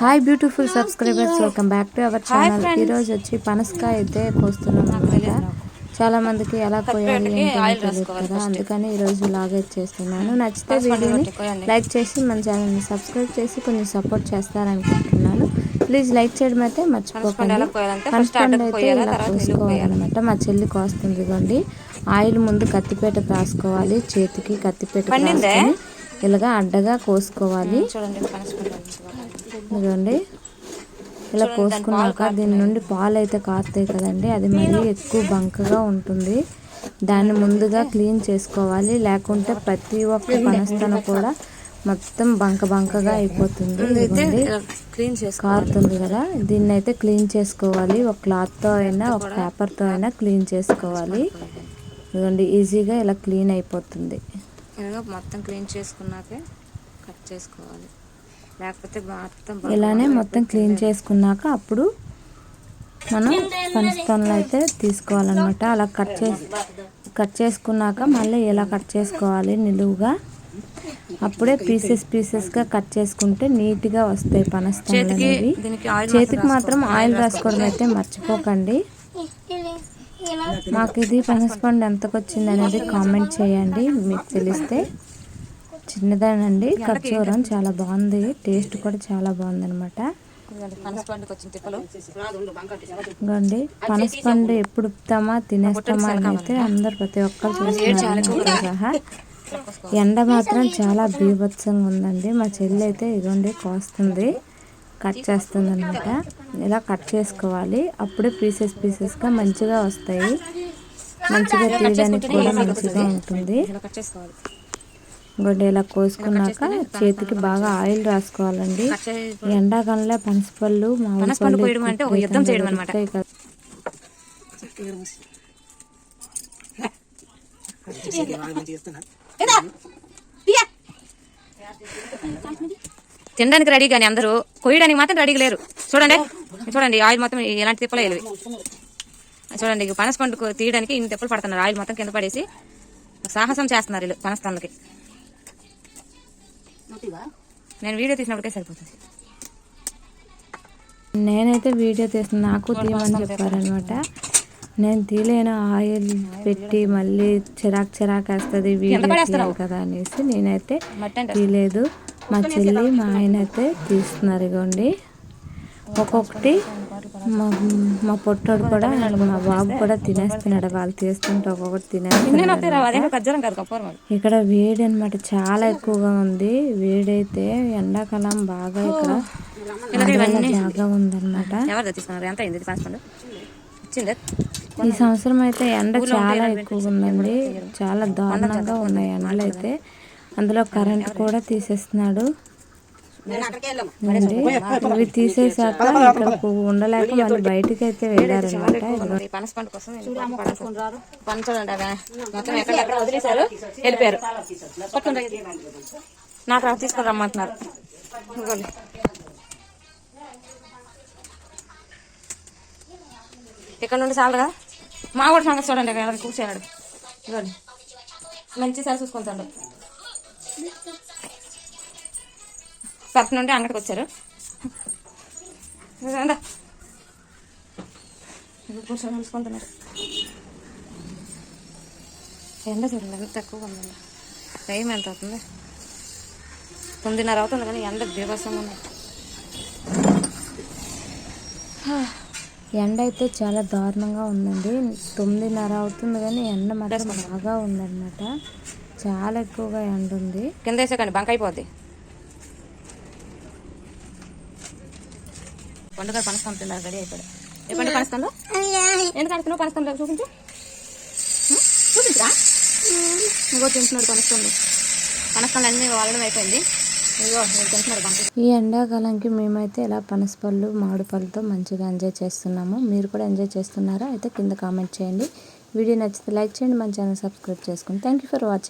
Hi beautiful subscribers welcome back to our channel ఈ రోజు వచ్చి పనసకాయ అయితే కోస్తున్నాం అనమాట. చాలా మందికి ఎలా కోయాలి తెలియదు కదా. అందుకని ఈ రోజు లాగే చేస్తున్నాను. నచ్చితే వీడియోని లైక్ చేసి మన ఛానల్ని సబ్స్క్రైబ్ చేసి కొంచెం సపోర్ట్ చేస్తారనుకుంటున్నాను. ప్లీజ్ లైక్ చేయడం అయితే మర్చిపోకండి. పనసపండు అయితే ఇలా కోసుకోవాలన్నమాట. మా చెల్లి కోస్తుంది ఇదిగోండి. ఆయిల్ ముందు కత్తిపేట రాసుకోవాలి. చేతికి కత్తిపేట ఇలాగా అడ్డగా కోసుకోవాలి. ఇదిగోండి. ఇలా కోసుకున్నాక దీని నుండి పాలు అయితే కారుతాయి కదండి. అది మరీ ఎక్కువ బంకగా ఉంటుంది. దాన్ని ముందుగా క్లీన్ చేసుకోవాలి. లేకుంటే ప్రతి ఒక్క పనస్తన కూడా మొత్తం బంక బంకగా అయిపోతుంది. ఇదిగోండి. క్లీన్ చేసుకో కారుతుంది కదా. దీన్ని అయితే క్లీన్ చేసుకోవాలి. ఒక క్లాత్తో అయినా ఒక పేపర్తో అయినా క్లీన్ చేసుకోవాలి. ఇదిగోండి ఈజీగా ఇలా క్లీన్ అయిపోతుంది. మొత్తం క్లీన్ చేసుకున్నాకే కట్ చేసుకోవాలి. లేకపోతే మొత్తం ఇలానే మొత్తం క్లీన్ చేసుకున్నాక అప్పుడు మనం పనస్తోనలు అయితే తీసుకోవాలన్నమాట. అలా కట్ చేసి కట్ చేసుకున్నాక మళ్ళీ ఇలా కట్ చేసుకోవాలి నిలువుగా? అప్పుడే పీసెస్ పీసెస్గా కట్ చేసుకుంటే నీట్గా వస్తాయి పనస్తోనలు చేతికి అనేవి. దీనికి ఆయిల్ చేతికి మాత్రం ఆయిల్ రాసుకోవడం అయితే మర్చిపోకండి. మాకు ఇది పనసపండు ఎంతకు వచ్చింది అనేది కామెంట్ చేయండి. మీకు తెలిస్తే చిన్నదేనండి. ఖర్చూరం చాలా బాగుంది. టేస్ట్ కూడా చాలా బాగుంది అనమాట ఇదిగోండి పనసపండు ఎప్పుడు ఇప్పుతామా తినేస్తామా అని అయితే అందరు ప్రతి ఒక్కరు చూస్తున్నారు. సహా. ఎండ మాత్రం చాలా బీభత్సంగా ఉందండి. మా చెల్లి అయితే ఇదిగోండి కోస్తుంది. కట్ చేస్తుంది అనమాట ఇలా కట్ చేసుకోవాలి. అప్పుడే పీసెస్ పీసెస్గా మంచిగా వస్తాయి. మంచిగా తీయడానికి కూడా మంచిగా ఉంటుంది. ఇంకోటి ఇలా కోసుకున్నాక చేతికి బాగా ఆయిల్ రాసుకోవాలండి. ఎండాకాలంలో పనసపళ్ళు మామిడి అంటే ఒక యుద్ధం చేయడం అనమాట. తినడానికి రెడీ కానీ అందరూ. కొయ్యడానికి మాత్రం రెడీగా లేరు. చూడండి. చూడండి ఆయిల్ మొత్తం ఎలాంటి తిప్పలు వెళ్ళి చూడండి ఇక పనసపండు కో- తీయడానికి ఇన్ని తిప్పలు పడుతున్నారు. ఆయిల్ మొత్తం కింద పడేసి సాహసం చేస్తున్నారు వీళ్ళు పనసపండుకి నేను వీడియో తీసినప్పటికే సరిపోతుంది. నేనైతే వీడియో తీసిన నాకు తీయమని చెప్పారనమాట. నేను తీయలేను ఆయిల్ పెట్టి మళ్ళీ చిరాక్ చిరాక్ వేస్తుంది వీడియో తీయాలి కదా అనేసి నేనైతే తీయలేదు. మా చెల్లి మా ఆయన అయితే తీస్తున్నారు ఇగోండి. ఒక్కొక్కటి మా మా పొట్టోడు కూడా మా బాబు కూడా తినేస్తున్నాడు వాళ్ళు తీస్తుంటే ఒక్కొక్కటి అది. ఇక్కడ వేడి అన్నమాట. చాలా ఎక్కువగా ఉంది. వేడైతే ఎండాకాలం బాగా ఇక్కడ బాగా ఉందన్నమాట. ఈ సంవత్సరం అయితే ఎండ చాలా ఎక్కువగా ఉందండి. చాలా దారుణంగా ఉన్నాయి ఎండలు అయితే అందులో కరెంట్ కూడా తీసేస్తున్నాడు. అండి ఇవి తీసేసాక ఇక్కడ ఉండలేక మళ్ళీ బయటకి అయితే వెళ్ళారనమాట ఈ పనసపండు కోసం. పని చూడండి అవి మొత్తం ఎక్కడ వదిలేశారు? వెళ్ళిపోయారు. నాకు రా తీసుకొని రమ్మంటున్నారు. ఇక్కడ నుండి చాలు కదా మా కూడా సంగతి చూడండి ఇక్కడ ఎలా కూర్చోన్నాడు ఇదిగోండి. మంచి సార్ చూసుకుంటాడు పక్క నుండి అంగడికి వచ్చారు. కూర్చొని చూసుకుంటున్నారు ఎండ చూడండి ఎంత తక్కువ ఉందండి. టైం ఎంత అవుతుంది? తొమ్మిదిన్నర అవుతుంది కానీ ఎండ బీభత్సంగా ఉంది. ఎండ అయితే చాలా దారుణంగా ఉందండి. తొమ్మిదిన్నర అవుతుంది కానీ ఎండ మాత్రం బాగా ఉందన్నమాట. చాలా ఎక్కువగా ఎండ ఉంది. కింద వేసాకండి బంక్ అయిపోద్ది. పండుగ పనస్తాను తిన్నారు రెడీ అయిపోయాడు. ఏ పండుగ ఎందుకు అడుగుతున్నావు పనస్తాను చూపించు? చూపించురా? ఇంకో తింటున్నాడు పనస్తాను పనస్తాను అన్నీ వాళ్ళడం అయిపోయింది. ఈ ఎండాకాలంకి మేమైతే ఇలా పనసపళ్ళు మామిడి పళ్ళతో మంచిగా ఎంజాయ్ చేస్తున్నాము మీరు కూడా ఎంజాయ్ చేస్తున్నారా? అయితే కింద కామెంట్ చేయండి. వీడియో నచ్చితే లైక్ చేయండి మన ఛానల్ సబ్స్క్రైబ్ చేసుకోండి థ్యాంక్ యూ ఫర్ వాచింగ్